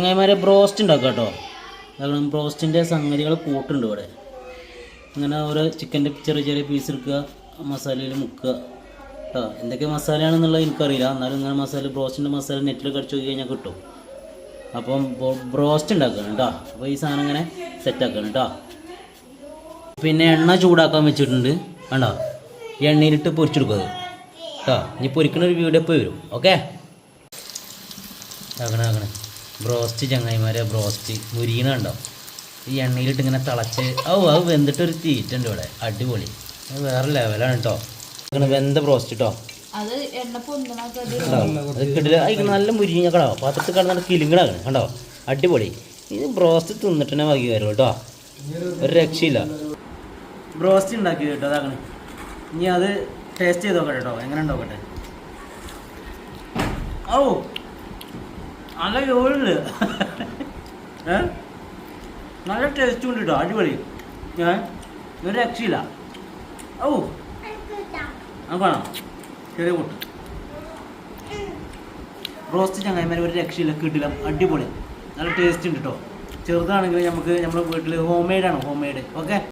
ചങ്ങായിമാരെ ബ്രോസ്റ്റ് ഉണ്ടാക്കുക കേട്ടോ. കാരണം ബ്രോസ്റ്റിന്റെ സംഗതികൾ കൂട്ടുണ്ട് ഇവിടെ. അങ്ങനെ ഓരോ ചിക്കന്റെ ചെറിയ ചെറിയ പീസ് എടുക്കുക മസാലയിൽ മുക്കുക. കേട്ടോ എന്തൊക്കെ മസാലയാണെന്നുള്ളത് എനിക്കറിയില്ല. എന്നാലും ഇങ്ങനെ മസാല ബ്രോസ്റ്റിന്റെ മസാല നെറ്റിൽ കടിച്ചു നോക്കി കഴിഞ്ഞാൽ കിട്ടും. അപ്പം ബ്രോസ്റ്റ് ഉണ്ടാക്കണം കേട്ടോ അപ്പോൾ ഈ സാധനം ഇങ്ങനെ സെറ്റാക്കണം കേട്ടോ പിന്നെ എണ്ണ ചൂടാക്കാൻ വെച്ചിട്ടുണ്ട്. കണ്ടോ? എണ്ണയിലിട്ട് പൊരിച്ചെടുക്കുക കേട്ടോ ഇനി പൊരിക്കുന്ന ഒരു വീഡിയോ പോയി വരും. ഓക്കെ ആകണേ ആക്കണേ. ബ്രോസ്റ്റ് ചങ്ങായിമാരെ ബ്രോസ്റ്റ് മുരിയണ ഉണ്ടോ? ഈ എണ്ണയിലിട്ട് ഇങ്ങനെ തിളച്ച് ഓ അത് വെന്തിട്ടൊരു തീറ്റുണ്ട് ഇവിടെ അടിപൊളി. അത് വേറെ ലെവലാണ് കേട്ടോ ഇങ്ങനെ വെന്ത ബ്രോസ്റ്റ് കേട്ടോ അതിന് നല്ല മുരിഞ്ഞ കടോ പാത്രത്തിൽ കിടന്നിട്ട് കിലുങ്ങടാണ് കണ്ടോ? അടിപൊളി. ഇത് ബ്രോസ്റ്റ് തിന്നിട്ട് തന്നെ വകി വരും കേട്ടോ ഒരു രക്ഷയില്ല. ബ്രോസ്റ്റ് ഉണ്ടാക്കി കേട്ടോ അതാണ് ഇനി അത് ടേസ്റ്റ് ചെയ്ത് നോക്കട്ടെ കേട്ടോ എങ്ങനെ നോക്കട്ടെ. ഓ നല്ല ജോലിണ്ട് ഏ? നല്ല ടേസ്റ്റ് ഉണ്ട് കേട്ടോ അടിപൊളി. ഏ? ഒരു രക്ഷയില്ല. ഓ അത് കാണാം. ചെറിയ കൂട്ട്. റോസ്റ്റ് ചങ്ങായിമാർ ഒരു രക്ഷയില്ല കിട്ടില്ല. അടിപൊളി. നല്ല ടേസ്റ്റ് ഉണ്ട് കേട്ടോ ചെറുതാണെങ്കിൽ നമുക്ക് നമ്മുടെ വീട്ടിൽ ഹോം മെയ്ഡാണ് ഹോം മെയ്ഡ് ഓക്കെ